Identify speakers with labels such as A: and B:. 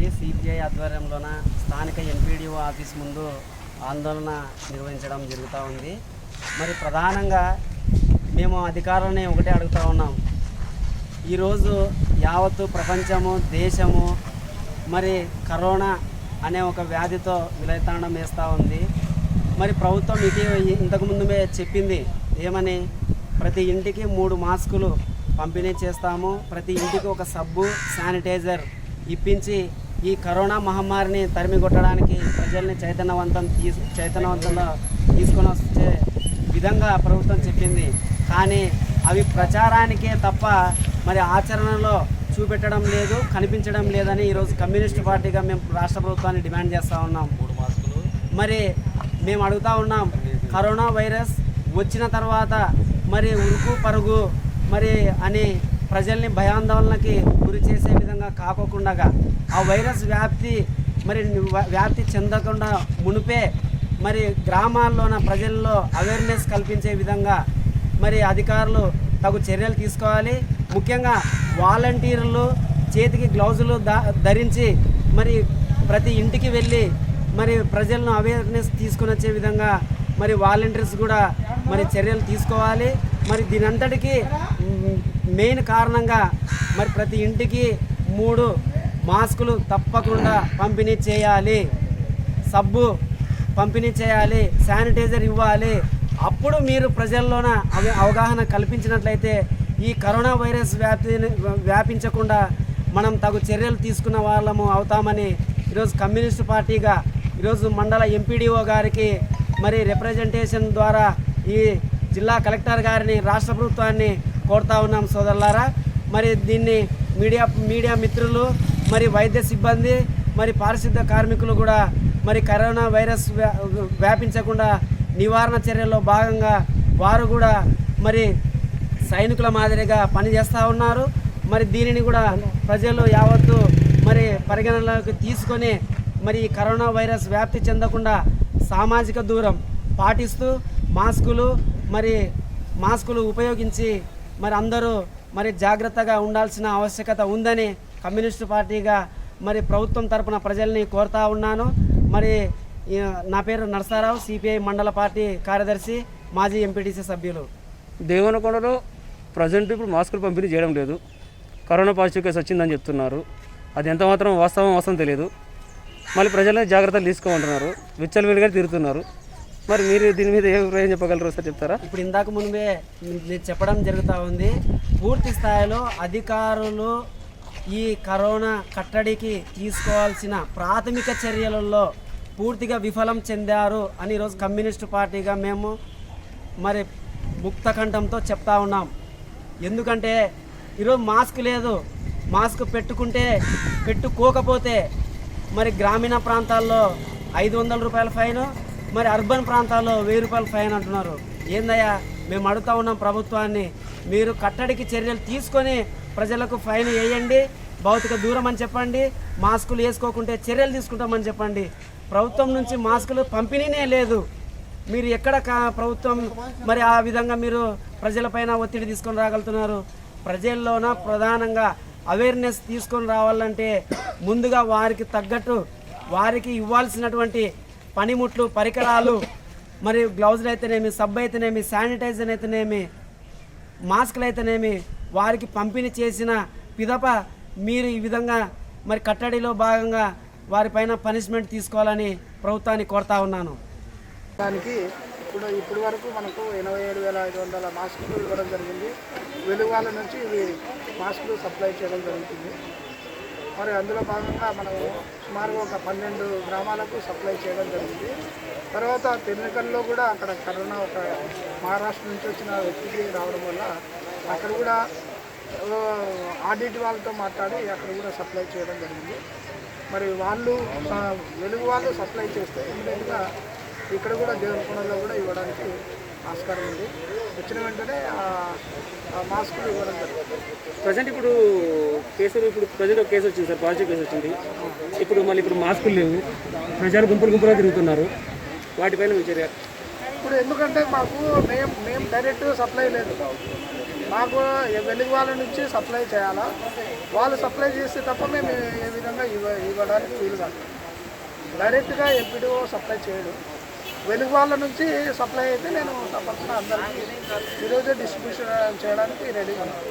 A: Party CPI ఆధ్వర్యంలోన స్థానిక MPDO office ముందు ఆందోళన నిర్వహించడం జరుగుతూ ఉంది. మరి ప్రధానంగా మేము అధికారులని ఒకటే అడుగుతూ ఉన్నాం. ఈరోజు యావత్తు ప్రపంచము దేశము మరి కరోనా అనే ఒక వ్యాధితో విలయతాండం వేస్తూ ఉంది. మరి ప్రభుత్వం ఇది ఇంతకుముందు చెప్పింది ఏమని ప్రతి ఇంటికి మూడు మాస్కులు పంపిణీ చేస్తాము ప్రతి ఇంటికి ఒక సబ్బు శానిటైజర్ ఇప్పించి ఈ కరోనా మహమ్మారిని తరిమి కొట్టడానికి ప్రజల్ని చైతన్యవంతం తీసు చైతన్యవంతంగా తీసుకొని వచ్చే విధంగా ప్రభుత్వం చెప్పింది. కానీ అవి ప్రచారానికే తప్ప మరి ఆచరణలో చూపెట్టడం లేదు కనిపించడం లేదని ఈరోజు కమ్యూనిస్ట్ పార్టీగా మేము రాష్ట్ర ప్రభుత్వాన్ని డిమాండ్ చేస్తూ ఉన్నాం.
B: మూడు మాస్కులు.
A: మరి మేము అడుగుతా ఉన్నాం కరోనా వైరస్ వచ్చిన తర్వాత మరి ఉరుకు పరుగు మరి అని ప్రజల్ని భయాందోళనకి గురి చేసే విధంగా కాకోకుండా ఆ వైరస్ వ్యాప్తి మరి వ్యాప్తి చెందకుండా మునిపే మరి గ్రామాల్లోన ప్రజల్లో అవేర్నెస్ కల్పించే విధంగా మరి అధికారులు తగు చర్యలు తీసుకోవాలి. ముఖ్యంగా వాలంటీర్లు చేతికి గ్లౌజులు ధరించి మరి ప్రతి ఇంటికి వెళ్ళి మరి ప్రజలను అవేర్నెస్ తీసుకుని వచ్చే విధంగా మరి వాలంటీర్స్ కూడా మరి చర్యలు తీసుకోవాలి. మరి దీనంతటికీ మెయిన్ కారణంగా మరి ప్రతి ఇంటికి మూడు మాస్కులు తప్పకుండా పంపిణీ చేయాలి. సబ్బు పంపిణీ చేయాలి. శానిటైజర్ ఇవ్వాలి. అప్పుడు మీరు ప్రజల్లోన అవ- అవగాహన కల్పించినట్లయితే ఈ కరోనా వైరస్ వ్యాప్తి వ్యాపించకుండా మనం తగు చర్యలు తీసుకున్న వాళ్ళము అవుతామని ఈరోజు కమ్యూనిస్ట్ పార్టీగా ఈరోజు మండల ఎంపీడీఓ గారికి మరి రిప్రజెంటేషన్ ద్వారా ఈ జిల్లా కలెక్టర్ గారిని రాష్ట్ర ప్రభుత్వాన్ని కోరుతా ఉన్నాం సోదరులారా. మరి దీన్ని మీడియా మీడియా మిత్రులు మరి వైద్య సిబ్బంది మరి పారిశుద్ధ కార్మికులు కూడా మరి కరోనా వైరస్ వ్యా- వ్యాపించకుండా నివారణ చర్యల్లో భాగంగా వారు కూడా మరి సైనికుల మాదిరిగా పనిచేస్తూ ఉన్నారు. మరి దీనిని కూడా ప్రజలు యావత్తు మరి పరిగణనలోకి తీసుకొని మరి ఈ కరోనా వైరస్ వ్యాప్తి చెందకుండా సామాజిక దూరం పాటిస్తూ మాస్కులు మరి మాస్కులు ఉపయోగించి మరి అందరూ మరి జాగ్రత్తగా ఉండాల్సిన ఆవశ్యకత ఉందని కమ్యూనిస్టు పార్టీగా మరి ప్రభుత్వం తరపున ప్రజల్ని కోరుతా ఉన్నాను. మరి నా పేరు నరసారావు సిపిఐ మండల పార్టీ కార్యదర్శి మాజీ ఎంపీటీసీ సభ్యులు.
C: దేవనకొండలో ప్రజెంట్ ఇప్పుడు మాస్కులు పంపిణీ చేయడం లేదు. కరోనా పాజిటివ్ కేసు వచ్చిందని చెప్తున్నారు. అది ఎంత మాత్రం వాస్తవం వాస్తవం తెలియదు. మళ్ళీ ప్రజలని జాగ్రత్తలు తీసుకోమంటున్నారు. విచ్చలవిడిగా తిరుగుతున్నారు మరి మీరు దీని మీద ఏ అభిప్రాయం చెప్పగలరు సార్? చెప్తారా?
A: ఇప్పుడు ఇందాక మునిపే నేను చెప్పడం జరుగుతూ ఉంది. పూర్తి స్థాయిలో అధికారులు ఈ కరోనా కట్టడికి తీసుకోవాల్సిన ప్రాథమిక చర్యలలో పూర్తిగా విఫలం చెందారు అని ఈరోజు కమ్యూనిస్టు పార్టీగా మేము మరి ముక్తకంఠంతో చెప్తా ఉన్నాం. ఎందుకంటే ఈరోజు మాస్క్ లేదు. మాస్క్ పెట్టుకుంటే పెట్టుకోకపోతే మరి గ్రామీణ ప్రాంతాల్లో ఐదు వందల రూపాయల ఫైన్ మరి అర్బన్ ప్రాంతాల్లో వెయ్యి రూపాయలు ఫైన్ అంటున్నారు. ఏందయ్యా మేము అడుగుతా ఉన్నాం ప్రభుత్వాన్ని మీరు కట్టడికి చర్యలు తీసుకొని ప్రజలకు ఫైన్ వేయండి భౌతిక దూరం అని చెప్పండి మాస్కులు వేసుకోకుంటే చర్యలు తీసుకుంటామని చెప్పండి. ప్రభుత్వం నుంచి మాస్కులు పంపిణీనే లేదు. మీరు ఎక్కడ కా- ప్రభుత్వం మరి ఆ విధంగా మీరు ప్రజలపైన ఒత్తిడి తీసుకొని రాగలుగుతున్నారు? ప్రజల్లోన ప్రధానంగా అవేర్నెస్ తీసుకొని రావాలంటే ముందుగా వారికి తగ్గట్టు వారికి ఇవ్వాల్సినటువంటి పనిముట్లు పరికరాలు మరియు గ్లౌజులు అయితేనేమి సబ్బు అయితేనేమి శానిటైజర్ అయితేనేమి మాస్కులు అయితేనేమి వారికి పంపిణీ చేసిన పిదప మీరు ఈ విధంగా మరి కట్టడిలో భాగంగా వారిపైన పనిష్మెంట్ తీసుకోవాలని ప్రభుత్వాన్ని కోరుతా ఉన్నాను.
D: దానికి ఇప్పుడు ఇప్పుడు వరకు మనకు ఎనభై ఏడు వేల ఐదు వందల మాస్కులు ఇవ్వడం జరిగింది. వెలుగువాల నుంచి ఇవి మాస్కులు సప్లై చేయడం జరుగుతుంది. మరి అందులో భాగంగా మనము సుమారుగా ఒక పన్నెండు గ్రామాలకు సప్లై చేయడం జరిగింది. తర్వాత తెన్నికల్లో కూడా అక్కడ కరోనా ఒక మహారాష్ట్ర నుంచి వచ్చిన వ్యక్తికి రావడం వల్ల అక్కడ కూడా ఆడిట్ వాళ్ళతో మాట్లాడి అక్కడ కూడా సప్లై చేయడం జరిగింది. మరి వాళ్ళు వెలుగు వాళ్ళు సప్లై చేస్తే ఇమీడియట్గా ఇక్కడ కూడా దేవరకొండలో కూడా ఇవ్వడానికి ఆస్కారం ఉంది. వచ్చిన వెంటనే ఆ మాస్కులు ఇవ్వడం జరుగుతుంది.
C: ప్రజెంట్ ఇప్పుడు కేసులు ఇప్పుడు ప్రజెంట్ ఒక కేసు వచ్చింది సార్ పాజిటివ్ కేసు వచ్చింది. ఇప్పుడు మళ్ళీ ఇప్పుడు మాస్కులు లేవు. ప్రజలు గుంపులు గుంపులుగా తిరుగుతున్నారు. వాటిపైన మీ చర్య
D: ఇప్పుడు ఎందుకంటే మాకు మేము మేము డైరెక్ట్ సప్లై లేదు. మాకు వెలుగు వాళ్ళ నుంచి సప్లై చేయాలా? వాళ్ళు సప్లై చేస్తే తప్ప మేము ఏ విధంగా ఇవ్వ ఇవ్వడానికి వీలు కాదు. డైరెక్ట్గా ఎంపీడీఓ సప్లై చేయడు. వెలుగు వాళ్ళ నుంచి సప్లై అయితే నేను తప్పకుండా అందరికీ ఈరోజే డిస్ట్రిబ్యూషన్ చేయడానికి రెడీగా ఉన్నాను.